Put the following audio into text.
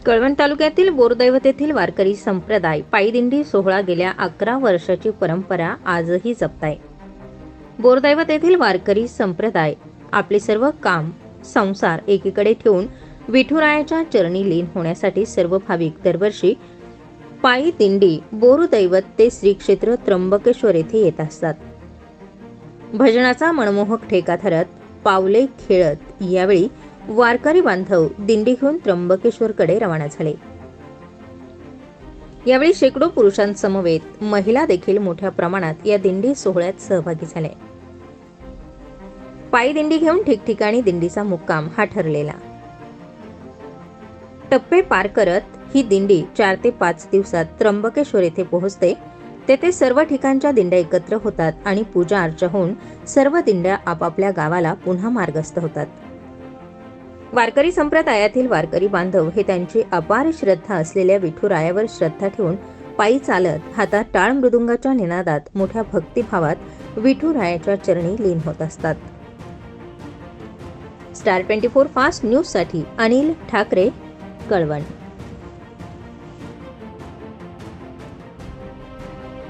कळवण तालुक्यातील बोरदैवत येथील वारकरी संप्रदाय पायदिंडी सोहळा गेल्या अकरा वर्षाची परंपरा आजही जपत आहे बोरदैवत येथील वारकरी संप्रदाय आपले सर्व काम संसार एकीकडे ठेवून विठुरायाच्या चरणी लीन होण्यासाठी सर्व भाविक दरवर्षी पायी दिंडी बोरदैवत ते श्री क्षेत्र त्र्यंबकेश्वर येथे येत असतात. भजनाचा मनमोहक ठेका धरत पावले खेळत यावेळी वारकरी बांधव दिंडी घेऊन त्र्यंबकेश्वरकडे रवाना झाले. यावेळी शेकडो पुरुषांसमवेत महिला देखील मोठ्या प्रमाणात या दिंडी सोहळ्यात सहभागी झाले. पायी दिंडी घेऊन ठिकठिकाणी दिंडीचा मुक्काम हा ठरलेला. टप्पे पार करत ही दिंडी चार ते पाच दिवसात त्र्यंबकेश्वर येथे पोहोचते. तेथे सर्व ठिकाणच्या दिंड्या एकत्र होतात आणि पूजा अर्चा होऊन सर्व दिंड्या आपापल्या गावाला पुन्हा मार्गस्थ होतात. वारकरी संप्रदायातील वारकरी बांधव हे त्यांची अपार श्रद्धा असलेल्या विठुरायावर श्रद्धा ठेवून पायी चालत हातात टाळ मृदुंगाच्या निनादात मोठ्या भक्तिभावात विठुरायाच्या चरणी लीन होत असतात. स्टार ट्वेंटी फोर फास्ट न्यूजसाठी अनिल ठाकरे कळवण.